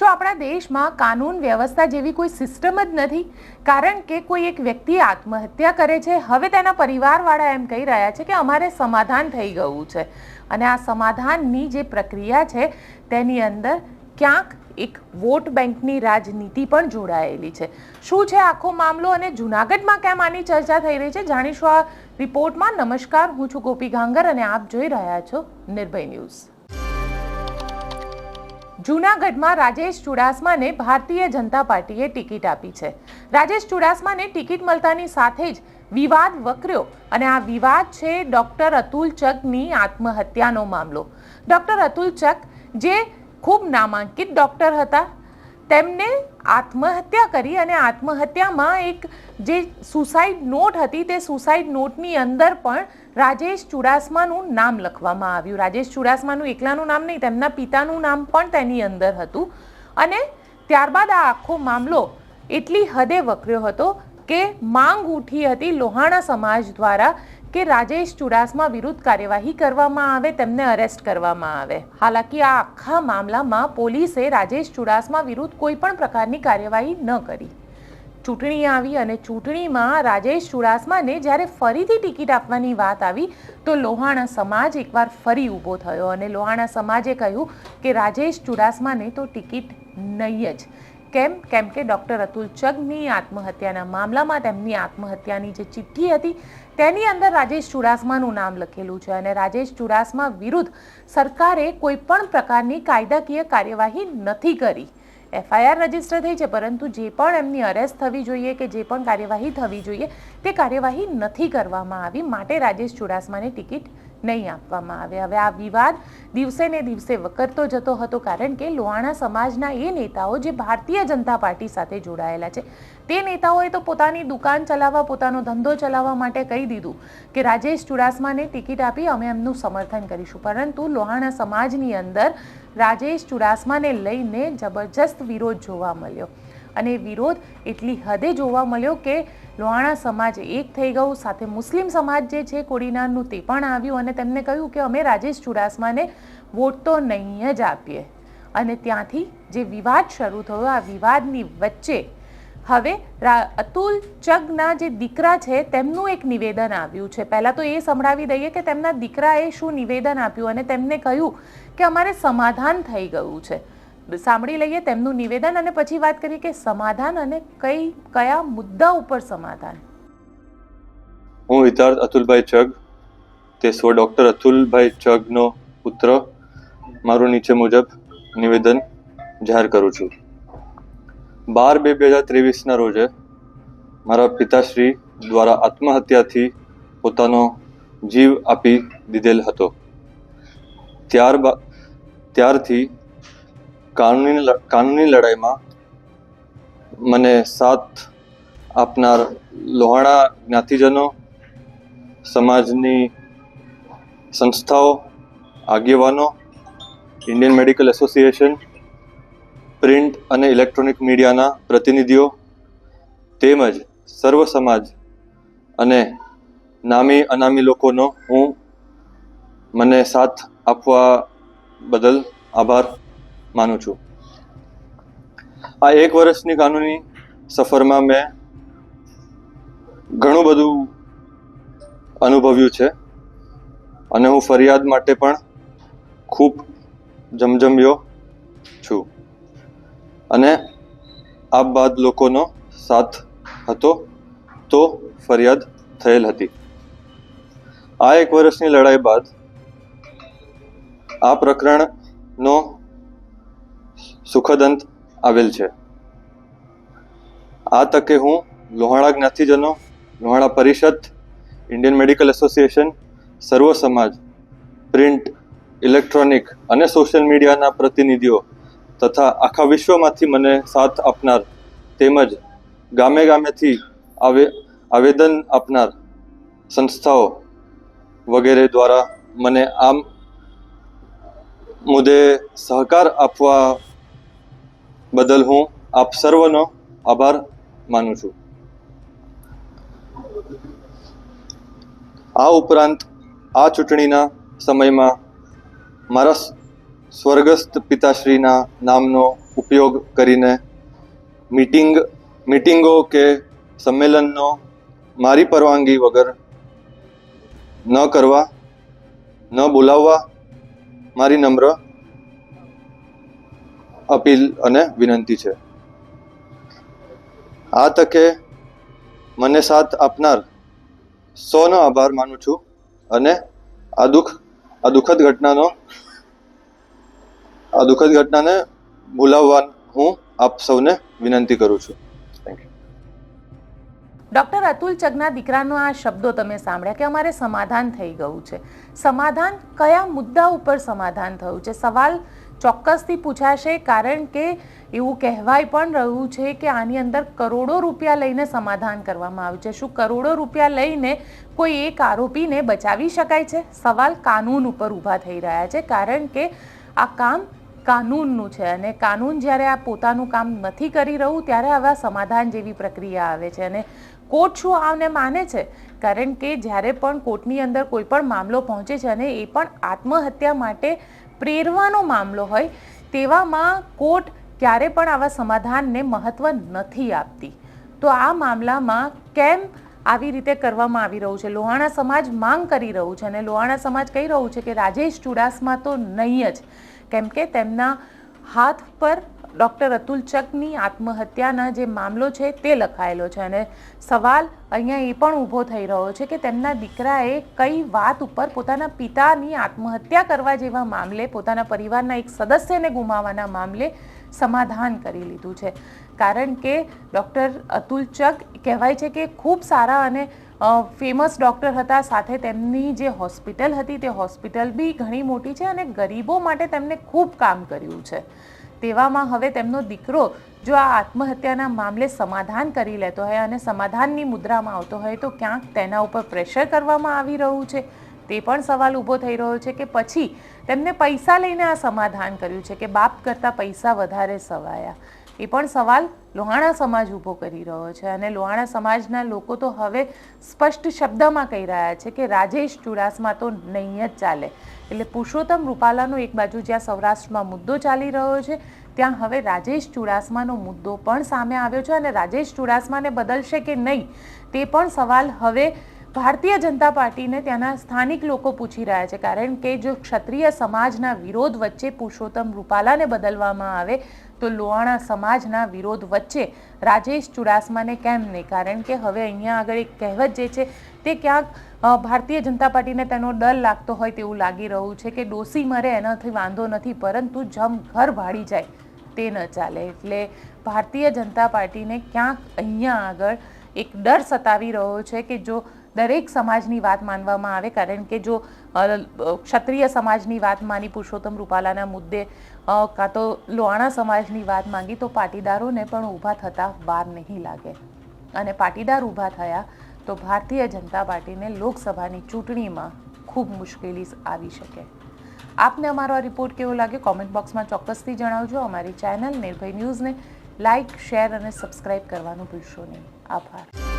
શું આપણા દેશમાં કાનૂન વ્યવસ્થા જેવી કોઈ સિસ્ટમ જ નથી? કારણ કે કોઈ એક વ્યક્તિ આત્મહત્યા કરે છે. હવે તેના પરિવારવાળા એમ કહી રહ્યા છે કે અમારે સમાધાન થઈ ગયું છે. અને આ સમાધાનની જે પ્રક્રિયા છે, તેની અંદર ક્યાંક એક વોટ બેંકની રાજનીતિ પણ જોડાયેલી છે. શું છે આખો મામલો અને જૂનાગઢમાં કેમ આની ચર્ચા થઈ રહી છે? જાણીશું આ રિપોર્ટમાં નમસ્કાર, હું છું ગોપી ગાંગર અને આપ જોઈ રહ્યા છો નિર્ભય ન્યૂઝ. જૂનાગઢમાં રાજેશ ચુડાસમાને ભારતીય જનતા પાર્ટીએ ટિકિટ આપી છે. રાજેશ ચુડાસમાને ટિકિટ મળતાની સાથે જ વિવાદ વકર્યો અને આ વિવાદ છે ડૉક્ટર અતુલ ચકની આત્મહત્યાનો મામલો. ડૉક્ટર અતુલ ચક જે ખૂબ નામાંકિત ડૉક્ટર હતા તેમને આત્મહત્યા કરી અને આત્મહત્યામાં એક જે સુસાઇડ નોટ હતી તે સુસાઇડ નોટની અંદર પણ રાજેશ ચુડાસમાનું નામ લખવામાં આવ્યું. રાજેશ ચુડાસમાનું એકલાનું નામ નહીં, તેમના પિતાનું નામ પણ તેની અંદર હતું. અને ત્યારબાદ આ આખો મામલો એટલી હદે વકર્યો હતો કે માંગ ઉઠી હતી લોહાણા સમાજ દ્વારા કે રાજેશ ચુડાસમા વિરુદ્ધ કાર્યવાહી કરવામાં આવે, તેમને અરેસ્ટ કરવામાં આવે. હાલાકી આ આખા મામલામાં પોલીસે રાજેશ ચુડાસમા વિરુદ્ધ કોઈ પણ પ્રકારની કાર્યવાહી ન કરી. ચૂંટણી આવી અને ચૂંટણીમાં રાજેશ ચુડાસમાને જ્યારે ફરીથી ટિકિટ આપવાની વાત આવી, તો લોહાણા સમાજ એકવાર ફરી ઊભો થયો અને લોહાણા સમાજે કહ્યું કે રાજેશ ચુડાસમાને તો ટિકિટ નહીં જ. કેમ? કેમ કે ડૉક્ટર અતુલ ચગની આત્મહત્યાના મામલામાં તેમની આત્મહત્યાની જે ચિઠ્ઠી હતી તેની અંદર રાજેશ ચુડાસમાનું નામ લખેલું છે અને રાજેશ ચુડાસમા વિરુદ્ધ સરકારે કોઈ પણ પ્રકારની કાયદાકીય કાર્યવાહી નથી કરી. એફઆઈઆર રજિસ્ટર થઈ છે, પરંતુ જે પણ એમની અરેસ્ટ થવી જોઈએ કે જે પણ કાર્યવાહી થવી જોઈએ, તે કાર્યવાહી નથી કરવામાં આવી. માટે રાજેશ ચુડાસમાને ટિકિટ નહીં આપવામાં આવે હવે આ વિવાદ દિવસે ને દિવસે વકરતો જતો હતો કારણ કે લોહાણા સમાજના એ નેતાઓ જે ભારતીય જનતા પાર્ટી સાથે જોડાયેલા છે, તે નેતાઓએ તો પોતાની દુકાન ચલાવવા, પોતાનો ધંધો ચલાવવા માટે કહી દીધું કે રાજેશ ચુડાસમાને ટિકિટ આપી અમે એમનું સમર્થન કરીશું. પરંતુ લોહાણા સમાજની અંદર રાજેશ ચુડાસમાને લઈને જબરજસ્ત વિરોધ જોવા મળ્યો. અને વિરોધ એટલી હદે જોવા મળ્યો કે લોહાણા સમાજ એક થઈ ગયું. સાથે મુસ્લિમ સમાજ જે છે, કોડીનારનું તે પણ આવ્યું અને તેમને કહ્યું કે અમે રાજેશ ચુડાસમાને વોટ તો નહીં જ આપીએ. અને ત્યાંથી જે વિવાદ શરૂ થયો, આ વિવાદની વચ્ચે હવે અતુલ ચગના જે દીકરા છે, તેમનું એક નિવેદન આવ્યું છે. પહેલાં તો એ સંભળાવી દઈએ કે તેમના દીકરાએ શું નિવેદન આપ્યું અને તેમને કહ્યું કે અમારે સમાધાન થઈ ગયું છે. સાંભળી લઈએ તેમનું નિવેદન અને પછી વાત કરીએ કે સમાધાન અને કઈ, કયા મુદ્દા ઉપર સમાધાન? હું હિતાર્થ અતુલભાઈ ચગ, તે સ્વ ડૉક્ટર અતુલભાઈ ચગનો પુત્ર. મારું નીચે મુજબ નિવેદન જાહેર કરું છું. બાર બે બે હજાર ત્રેવીસના રોજે મારા પિતાશ્રી દ્વારા આત્મહત્યાથી પોતાનો જીવ આપી દીધેલ હતો. ત્યારબાદ ત્યારથી કાનૂની કાનૂની લડાઈમાં મને સાથ આપનાર લોહાણા જ્ઞાતિજનો, સમાજની સંસ્થાઓ, આગેવાનો, ઇન્ડિયન મેડિકલ એસોસિએશન, પ્રિન્ટ અને ઇલેક્ટ્રોનિક મીડિયાના પ્રતિનિધિઓ, તેમજ સર્વ સમાજ અને નામી અનામી લોકોનો હું મને સાથ આપવા બદલ આભાર. માનું છું. આ એક વર્ષની કાનૂની સફરમાં મેં ઘણું બધું અનુભવ્યું છે અને હું ફરિયાદ માટે પણ ખૂબ જમજમ્યો છું. અને આ બાદ લોકોનો સાથ હતો તો ફરિયાદ થયેલ હતી. આ એક વર્ષની લડાઈ બાદ આ પ્રકરણનો સુખદ અંત આવેલ છે. આ તકે હું Lohana જ્ઞાતિજનો, Lohana Parishad, Indian medical association, સર્વ સમાજ, પ્રિન્ટ, ઇલેક્ટ્રોનિક અને સોશિયલ મીડિયાના પ્રતિનિધિઓ તથા આખા વિશ્વમાંથી મને સાથ આપનાર તેમજ ગામે ગામેથી આવે, આવેદન આપનાર સંસ્થાઓ વગેરે દ્વારા મને આમ મુદ્દે સહકાર આપવા બદલ હું આપ સર્વનો આભાર માનું છું. આ ઉપરાંત આ ચૂંટણીના સમયમાં મારા સ્વર્ગસ્થ પિતાશ્રીના નામનો ઉપયોગ કરીને મીટિંગ, મીટિંગો કે સંમેલનનો મારી પરવાનગી વગર ન કરવા, ન બોલાવવા મારી નમ્ર અપીલ અને વિનંતી છે. આ તકે મને સાથ આપનાર સૌનો આભાર માનું છું અને આ દુઃખ, આ દુઃખદ ઘટનાનો, આ દુઃખદ ઘટનાને ભૂલાવવા હું આપ સૌને વિનંતી કરું છું. થેન્ક યુ ડૉક્ટર અતુલ ચગના દીકરાનો આ શબ્દો તમે સાંભળ્યા કે અમારે સમાધાન થઈ ગયું છે. સમાધાન કયા મુદ્દા ઉપર સમાધાન થયું છે? સવાલ ચોક્કસથી પૂછાશે, કારણ કે એવું કહેવાય પણ રહ્યું છે કે આની અંદર કરોડો રૂપિયા લઈને સમાધાન કરવામાં આવ્યું છે. શું કરોડો રૂપિયા લઈને કોઈ એક આરોપીને બચાવી શકાય છે? સવાલ કાનૂન ઉપર ઊભા થઈ રહ્યા છે, કારણ કે આ કામ કાનૂનનું છે અને કાનૂન જ્યારે આ પોતાનું કામ નથી કરી રહ્યું, ત્યારે આવા સમાધાન જેવી પ્રક્રિયા આવે છે. અને કોર્ટ શું આને માને છે? કારણ કે જ્યારે પણ કોર્ટની અંદર કોઈ પણ મામલો પહોંચે છે અને એ પણ આત્મહત્યા માટે પ્રેરવાનો મામલો હોય તેવામાં કોર્ટ ક્યારે પણ આવા સમાધાનને મહત્ત્વ નથી આપતી. તો આ મામલામાં કેમ આવી રીતે કરવામાં આવી રહ્યું છે? લોહાણા સમાજ માંગ કરી રહ્યું છે અને લોહાણા સમાજ કહી રહ્યું છે કે રાજેશ ચુડાસમા તો નહીં જ. કેમ કે તેમના હાથ પર ડૉક્ટર અતુલ ચકની આત્મહત્યાના જે મામલો છે તે લખાયેલો છે અને સવાલ અહીંયા એ પણ ઊભો થઈ રહ્યો છે કે તેમના દીકરાએ કઈ વાત ઉપર પોતાના પિતાની આત્મહત્યા કરવા જેવા મામલે, પોતાના પરિવારના એક સદસ્યને ગુમાવવાના મામલે સમાધાન કરી લીધું છે. કારણ કે ડૉક્ટર અતુલ ચક કહેવાય છે કે ખૂબ સારા અને ફેમસ ડૉક્ટર હતા. સાથે તેમની જે હોસ્પિટલ હતી તે હોસ્પિટલ બી ઘણી મોટી છે અને ગરીબો માટે તેમને ખૂબ કામ કર્યું છે. તેવામાં હવે તેમનો દીકરો જો આ આત્મહત્યાના મામલે સમાધાન કરી લેતો હોય અને સમાધાનની મુદ્રામાં આવતો હોય તો ક્યાંક તેના ઉપર પ્રેશર કરવામાં આવી રહ્યું છે. તે પણ સવાલ ઊભો થઈ રહ્યો છે કે પછી તેમને પૈસા લઈને આ સમાધાન કર્યું છે કે બાપ કરતાં પૈસા વધારે સવાયા? એ પણ સવાલ લોહાણા સમાજ ઊભો કરી રહ્યો છે અને લોહાણા સમાજના લોકો તો હવે સ્પષ્ટ શબ્દમાં કહી રહ્યા છે કે રાજેશ ચુડાસમા તો નહીં જ ચાલે. એટલે પુરુષોત્તમ રૂપાલાનો એક બાજુ જ્યાં સૌરાષ્ટ્રમાં મુદ્દો ચાલી રહ્યો છે, ત્યાં હવે રાજેશ ચુડાસમાનો મુદ્દો પણ સામે આવ્યો છે. અને રાજેશ ચુડાસમાને બદલશે કે નહીં, તે પણ સવાલ હવે ભારતીય જનતા પાર્ટીને ત્યાંના સ્થાનિક લોકો પૂછી રહ્યા છે. કારણ કે જો ક્ષત્રિય સમાજના વિરોધ વચ્ચે પુરુષોત્તમ રૂપાલાને બદલવામાં આવે, તો લોહાણા સમાજના વિરોધ વચ્ચે રાજેશ ચુડાસમાને કેમ નહીં? કારણ કે હવે અહીંયા આગળ એક કહેવત જે છે તે ક્યાંક ભારતીય જનતા પાર્ટીને તેનો ડર લાગતો હોય તેવું લાગી રહ્યું છે કે ડોસી મરે એનાથી વાંધો નથી, પરંતુ જમ ઘર ભાડી જાય તે ન ચાલે. એટલે ભારતીય જનતા પાર્ટીને ક્યાંક અહીંયા આગળ એક ડર સતાવી રહ્યો છે કે જો દરેક સમાજની વાત માનવામાં આવે, કારણ કે જો ક્ષત્રિય સમાજની વાત માની પુરુષોત્તમ રૂપાલાના મુદ્દે કાં તો લોહાણા સમાજની વાત માંગી, તો પાટીદારોને પણ ઊભા થતા વાર નહીં લાગે. અને પાટીદાર ઊભા થયા તો ભારતીય જનતા પાર્ટીને લોકસભાની ચૂંટણીમાં ખૂબ મુશ્કેલી આવી શકે. આપને અમારો આ રિપોર્ટ કેવો લાગ્યો? કોમેન્ટ બોક્સમાં ચોક્કસથી જણાવજો. અમારી ચેનલ નિર્ભય ન્યૂઝને લાઇક શેર અને સબસ્ક્રાઇબ કરવાનું ભૂલશો નહીં. આભાર.